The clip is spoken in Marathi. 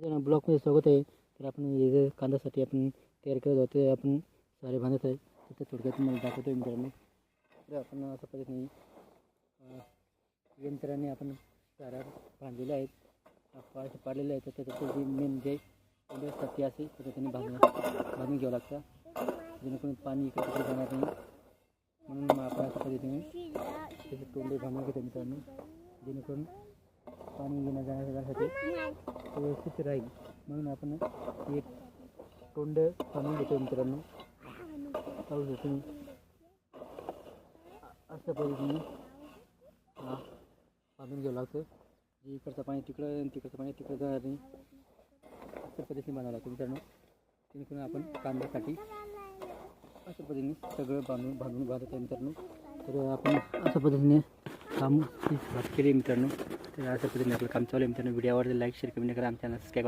ब्लॉकमध्ये स्वागत आहे तर आपण हे जे कांद्यासाठी आपण तयार करत आहोत ते आपण सारे बांधत आहे. तर ते थोडक्यात तुम्हाला दाखवतो आहे मित्रांनो. तर आपण असं पद्धतीने यंत्राने आपण साऱ्या बांधलेल्या आहेत पा पाडलेले आहेत तर त्याच्यात जे मेन जे कोंडे असेल तर असे पद्धतीने बांधून बांधून घ्यावं लागतं. जेणेकरून पाणी इकडे तिकडे जाणार नाही. म्हणून मग आपण अशा पद्धतीने त्याचे तोंडे बांधून घेतो मित्रांनो. जेणेकरून पाणी येण्या जाण्यासाठी व्यवस्थित राहील म्हणून आपण एक तोंड बांधून घेतो मित्रांनो पाहू तुम्ही अशा पद्धतीने हा बांधून घ्यावं लागतं जे इकडचं पाणी तिकडं आणि तिकडचं पाणी तिकडं जाणार नाही अशा पद्धतीने बांधावं लागतं मित्रांनो अशा आपण अशा काम केली आहे मित्रांनो तर अशा पद्धतीने आपलं काम चालू आहे मित्रांनो व्हिडिओ आवडले लाईक शेअर कमेंट करा आमच्या सबस्क्राईब